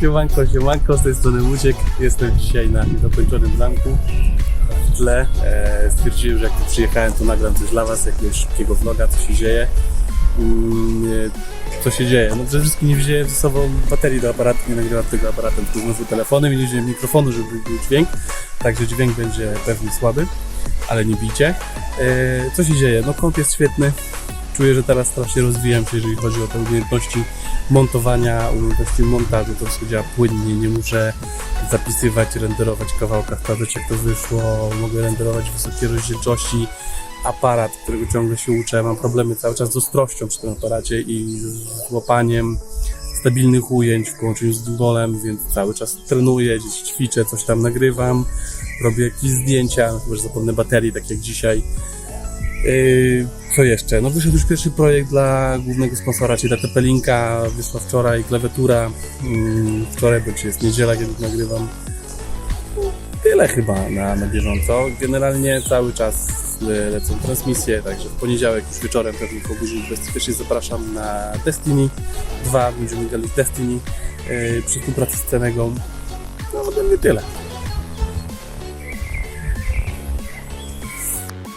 Siemanko, siemanko, z tej strony Muciek. Jestem dzisiaj na niedokończonym zamku w tle. E, stwierdziłem, że jak tu przyjechałem, to nagram coś dla Was, jakiegoś szybkiego vloga, co się dzieje. Mm, e, co się dzieje? No przede wszystkim nie wziąłem ze sobą baterii do aparatu, nie nagrywam tego aparatem, tylko znowu telefonem i nie wziąłem mikrofonu, żeby był dźwięk, także dźwięk będzie pewnie słaby, ale nie bijcie. E, co się dzieje? No kąt jest świetny, czuję, że teraz strasznie rozwijam się, jeżeli chodzi o te umiejętności montowania, umiejętności montażu, to wszystko działa płynnie, nie muszę zapisywać, renderować kawałka, sprawdzać jak to wyszło, mogę renderować wysokie rozdzielczości, aparat, którego ciągle się uczę, mam problemy cały czas z ostrością przy tym aparacie i z łapaniem stabilnych ujęć w połączeniu z długolem, więc cały czas trenuję, gdzieś ćwiczę, coś tam nagrywam, robię jakieś zdjęcia, no chyba, że zapomnę baterii, tak jak dzisiaj, Yy, co jeszcze? No wyszedł już pierwszy projekt dla głównego sponsora, czyli dla Tepelinka. Wyszła wczoraj klawiatura. Yy, wczoraj, bo dzisiaj jest niedziela, kiedy nagrywam. No, Tyle chyba na, na bieżąco. Generalnie cały czas le- lecą transmisje, także w poniedziałek już wieczorem pewnie po godzinie bezpiecznie zapraszam na Destiny 2. Będziemy grali w Destiny yy, przy współpracy z Cenegą. No ode mnie tyle.